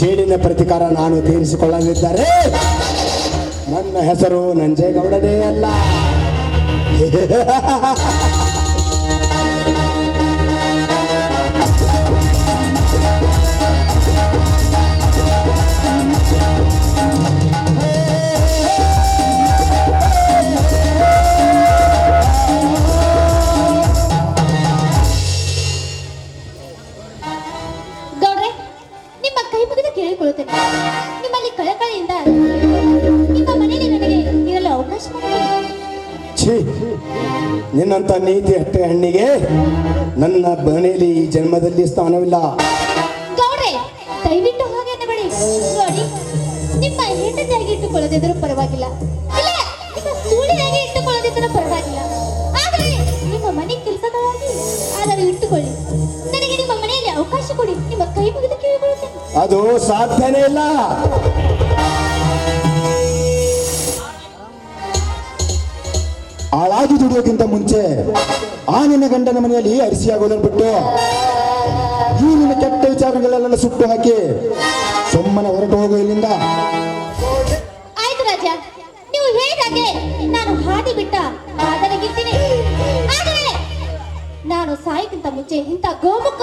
ಸೇಡಿನ ಪ್ರತಿಕಾರ ನಾನು ತೀರಿಸಿಕೊಳ್ಳಲಿದ್ದಾರೆ. ನನ್ನ ಹೆಸರು ನಂಜೇಗೌಡನೇ ಅಲ್ಲ. ಗೌಡ್ರೆ ನಿಮ್ಮ ಕೈ ಮುಗಿದು ಕೇಳಿಕೊಳ್ಳುತ್ತೇನೆ ನಿಮ್ಮಲ್ಲಿ ಕಳಕಳಿಯಿಂದ ನಿಮ್ಮ ಮನೆಯಲ್ಲಿ ನನಗೆ ಇರಲು ಅವಕಾಶ ಛೀ ನಿನ್ನಂತ ನೀತಿ ಹಟ್ಟೆ ಹಣ್ಣಿಗೆ ನನ್ನ ಮನೆಯಲ್ಲಿ ಈ ಜನ್ಮದಲ್ಲಿ ಸ್ಥಾನವಿಲ್ಲ. ಗೌಡ್ರೆ ದಯವಿಟ್ಟು ಹಾಗೆ ಅನ್ನಬೇಡಿ. ನೋಡಿ ನಿಮ್ಮ ಹೆಂಡತಿಯಾಗಿ ಇಟ್ಟುಕೊಳ್ಳದಿದ್ದರೂ ಪರವಾಗಿಲ್ಲ. ಇಲ್ಲ ನಿಮ್ಮ ಸೂಳಿಯಾಗಿ ಇಟ್ಟುಕೊಳ್ಳದಿದ್ದರೂ ಪರವಾಗಿಲ್ಲ. ಆದರೆ ನಿಮ್ಮ ಮನೆ ಕೆಲಸದವಾಗಿ ಆದರೂ ಇಟ್ಟುಕೊಳ್ಳಿ. ನನಗೆ ನಿಮ್ಮ ಮನೆಯಲ್ಲಿ ಅವಕಾಶ ಕೊಡಿ. ನಿಮ್ಮ ಕೈ ಮುಗಿದು ಅದು ಸಾಧ್ಯನೇ ಇಲ್ಲ. ಆಳಾಗಿ ದುಡಿಯೋಕ್ಕಿಂತ ಮುಂಚೆ ಆ ನಿನ್ನ ಗಂಡನ ಮನೆಯಲ್ಲಿ ಅರಿಸಿಯಾಗೋದನ್ನು ಬಿಟ್ಟು ಈ ನಿನ್ನ ಕೆಟ್ಟ ವಿಚಾರಗಳೆಲ್ಲ ಸುಟ್ಟು ಹಾಕಿ ಸುಮ್ಮನೆ ಹೊರಟು ಹೋಗು ಇಲ್ಲಿಂದ. ಆಯ್ತು ರಾಜ ನೀವು ಹೇಳಿದಾಗೆ ನಾನು ಹಾದಿ ಆದರೆ ನಾನು ಸಾಯಕ್ಕಿಂತ ಮುಂಚೆ ಇಂಥ ಗೋಮುಖ